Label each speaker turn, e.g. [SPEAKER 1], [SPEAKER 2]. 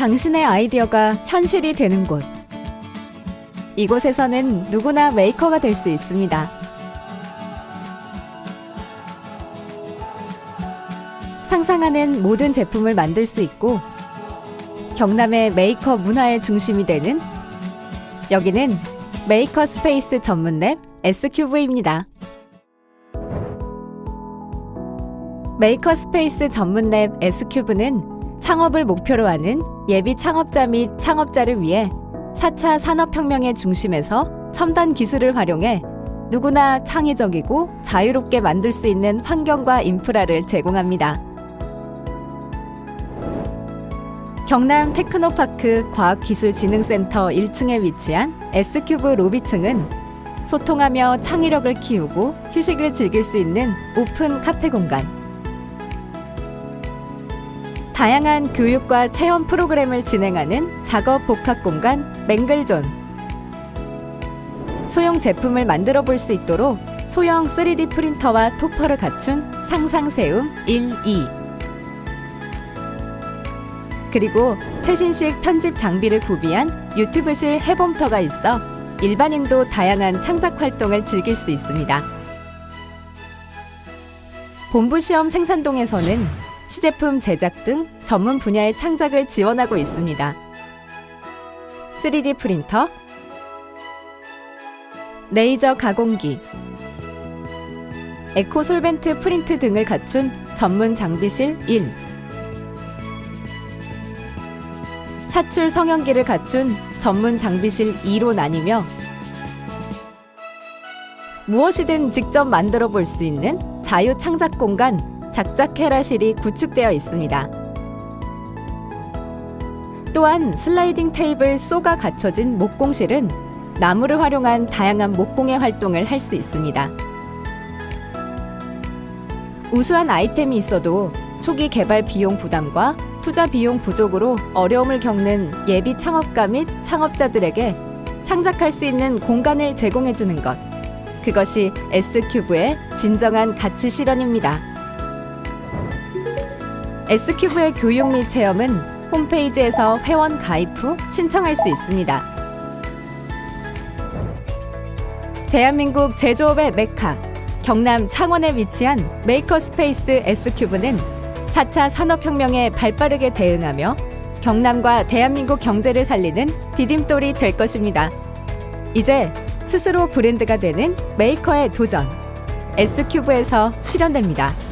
[SPEAKER 1] 당신의 아이디어가 현실이 되는 곳. 이곳에서는 누구나 메이커가 될 수 있습니다. 상상하는 모든 제품을 만들 수 있고 경남의 메이커 문화의 중심이 되는 여기는 메이커 스페이스 전문 랩 S큐브입니다. 메이커 스페이스 전문 랩 S큐브는 창업을 목표로 하는 예비 창업자 및 창업자를 위해 4차 산업혁명의 중심에서 첨단 기술을 활용해 누구나 창의적이고 자유롭게 만들 수 있는 환경과 인프라를 제공합니다. 경남 테크노파크 과학기술진흥센터 1층에 위치한 S큐브 로비층은 소통하며 창의력을 키우고 휴식을 즐길 수 있는 오픈 카페 공간. 다양한 교육과 체험 프로그램을 진행하는 작업 복합 공간 맹글존. 소형 제품을 만들어 볼 수 있도록 소형 3D 프린터와 토퍼를 갖춘 상상세움 1, 2. 그리고 최신식 편집 장비를 구비한 유튜브실 해봄터가 있어 일반인도 다양한 창작 활동을 즐길 수 있습니다. 본부 시험 생산동에서는 시제품 제작 등 전문 분야의 창작을 지원하고 있습니다. 3D 프린터, 레이저 가공기, 에코 솔벤트 프린트 등을 갖춘 전문 장비실 1. 사출 성형기를 갖춘 전문 장비실 2로 나뉘며 무엇이든 직접 만들어 볼 수 있는 자유 창작 공간 작작해라실이 구축되어 있습니다. 또한 슬라이딩 테이블 쏘가 갖춰진 목공실은 나무를 활용한 다양한 목공의 활동을 할 수 있습니다. 우수한 아이템이 있어도 초기 개발 비용 부담과 투자 비용 부족으로 어려움을 겪는 예비 창업가 및 창업자들에게 창작할 수 있는 공간을 제공해 주는 것. 그것이 S큐브의 진정한 가치 실현입니다. S큐브의 교육 및 체험은 홈페이지에서 회원 가입 후 신청할 수 있습니다. 대한민국 제조업의 메카, 경남 창원에 위치한 메이커 스페이스 S큐브는 4차 산업혁명에 발빠르게 대응하며 경남과 대한민국 경제를 살리는 디딤돌이 될 것입니다. 이제 스스로 브랜드가 되는 메이커의 도전, S큐브에서 실현됩니다.